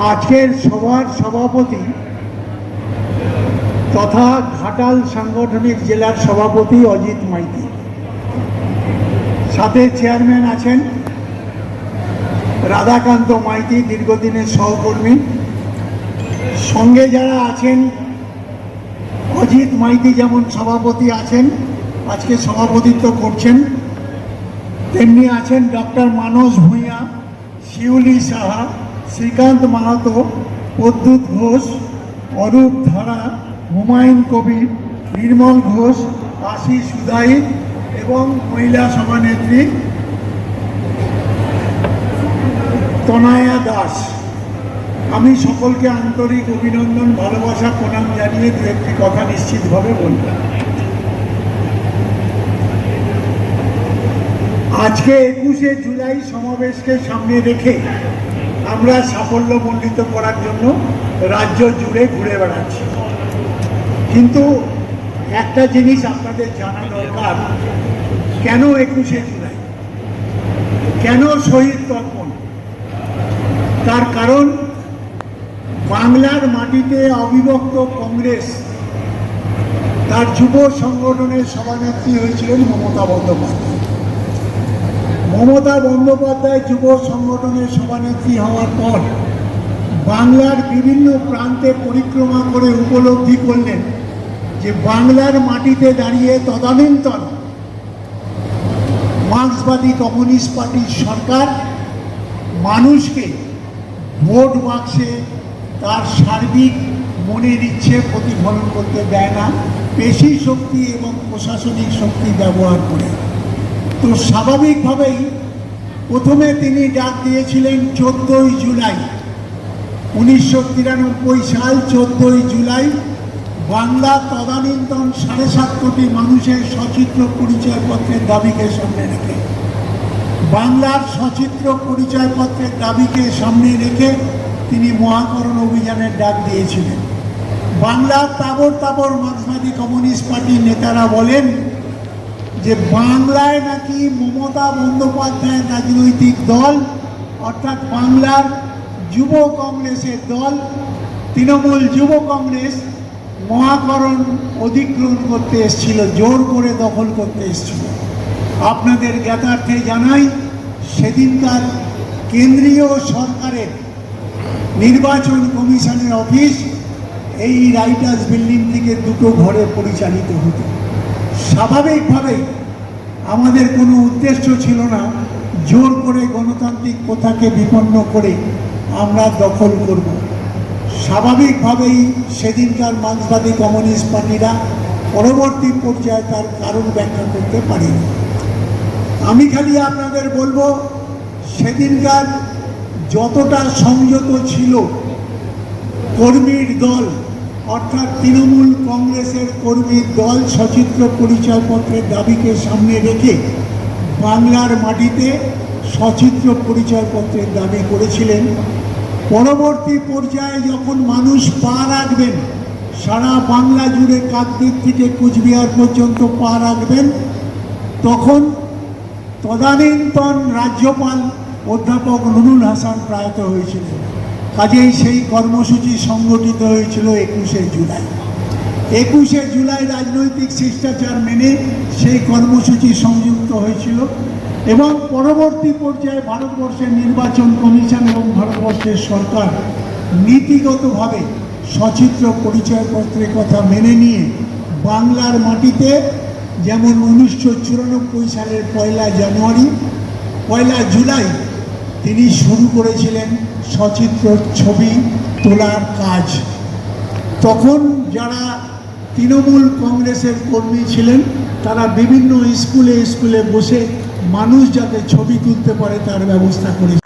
আজকের সভার সভাপতি তথা ঘাটাল সাংগঠনিক জেলার সভাপতি অজিত মাইতি। সাথে চেয়ারম্যান আছেন রাধাকান্ত মাইতি, দীর্ঘদিনের সহকর্মী। সঙ্গে যারা আছেন, অজিত মাইতি যেমন সভাপতি আছেন, আজকে সভাপতিত্ব করছেন, তেমনি আছেন ডক্টর মানস ভূঁইয়া, শিউলি সাহা শ্রীকান্ত মাহাতো, প্রদ্যুৎ ঘোষ, অরূপ ধারা, হুমায়ুন কবির, নির্মল ঘোষ আশিস সুদাই এবং মহিলা সভানেত্রী তনায়া দাস। আমি সকলকে আন্তরিক অভিনন্দন, ভালোবাসা, প্রণাম জানিয়ে দু একটি কথা নিশ্চিতভাবে বলব। আজকে একুশে জুলাই সমাবেশকে সামনে রেখে আমরা সাফল্য সাফল্যমণ্ডিত করার জন্য রাজ্য জুড়ে ঘুরে বেড়াচ্ছি। কিন্তু একটা জিনিস আপনাদের জানা দরকার, কেন একুশে জুলাই? কেন শহীদ তর্পণ তার কারণ, বাংলার মাটিতে অবিভক্ত কংগ্রেস, তার যুব সংগঠনের সভানেত্রী হয়েছিলেন মমতা বন্দ্যোপাধ্যায়। মমতা বন্দ্যোপাধ্যায় যুব সংগঠনের সভানেত্রী হওয়ার পর বাংলার বিভিন্ন প্রান্তে পরিক্রমা করে উপলব্ধি করলেন যে বাংলার মাটিতে দাঁড়িয়ে তদানীন্তন মার্ক্সবাদী কমিউনিস্ট পার্টির সরকার মানুষকে ভোট বাক্সে তার সার্বিক মনের ইচ্ছে প্রতিফলন করতে দেয় না। পেশি শক্তি এবং প্রশাসনিক শক্তি ব্যবহার করে। তো স্বাভাবিকভাবেই প্রথমে তিনি ডাক দিয়েছিলেন চোদ্দোই জুলাই, উনিশশো তিরানব্বই সাল চোদ্দোই জুলাই। বাংলা তদানীন্তন সাড়ে সাত কোটি মানুষের সচিত্র পরিচয়পত্রের দাবিকে সামনে রেখে, বাংলার সচিত্র পরিচয়পত্রের দাবিকে সামনে রেখে তিনি মহাকরণ অভিযানের ডাক দিয়েছিলেন। বাংলার তাবর তাবর মার্ক্সবাদী কমিউনিস্ট পার্টির নেতারা বলেন যে বাংলায় নাকি মমতা বন্দ্যোপাধ্যায়ের রাজনৈতিক দল, অর্থাৎ বাংলার যুব কংগ্রেসের দল, তৃণমূল যুব কংগ্রেস মহাকরণ অধিগ্রহণ করতে এসেছিল, জোর করে দখল করতে এসেছিল। আপনাদের জ্ঞাতার্থে জানাই, সেদিনকার কেন্দ্রীয় সরকারের নির্বাচন কমিশনের অফিস এই রাইটার্স বিল্ডিং থেকে দুটো ঘরে পরিচালিত হতো। স্বাভাবিকভাবেই আমাদের কোনো উদ্দেশ্য ছিল না জোর করে গণতান্ত্রিক প্রথাকে বিপন্ন করে আমরা দখল করব। স্বাভাবিকভাবেই সেদিনকার মার্ক্সবাদী কমিউনিস্ট পার্টিরা পরবর্তী পর্যায়ে তার কারণ ব্যাখ্যা করতে পারেনি। আমি খালি আপনাদের বলব, সেদিনকার যতটা সংযত ছিল কর্মীর দল অর্থাৎ তৃণমূল কংগ্রেসের কর্মী দল সচিত্র পরিচয়পত্রের দাবিকে সামনে রেখে বাংলার মাটিতে সচিত্র পরিচয়পত্রের দাবি করেছিলেন। পরবর্তী পর্যায়ে যখন মানুষ পা রাখবেন, সারা বাংলা জুড়ে কাকদ্বীপ থেকে কুচবিহার পর্যন্ত পা রাখবেন, তখন তদানীন্তন রাজ্যপাল অধ্যাপক নুরুল হাসান প্রয়াত হয়েছিলেন। কাজেই সেই কর্মসূচি সংগঠিত হয়েছিল একুশে জুলাই। একুশে জুলাই রাজনৈতিক শিষ্টাচার মেনে সেই কর্মসূচি সংযুক্ত হয়েছিল এবং পরবর্তী পর্যায়ে ভারতবর্ষের নির্বাচন কমিশন এবং ভারতবর্ষের সরকার নীতিগতভাবে সচিত্র পরিচয়পত্রের কথা মেনে নিয়ে বাংলার মাটিতে যেমন উনিশশো চুরানব্বই সালের পয়লা জানুয়ারি, পয়লা জুলাই তিনি শুরু করেছিলেন সচিত্র ছবি তোলার কাজ। তখন যারা তৃণমূল কংগ্রেসের কর্মী ছিলেন, তারা বিভিন্ন স্কুলে স্কুলে বসে মানুষ যাতে ছবি তুলতে পারে তার ব্যবস্থা করে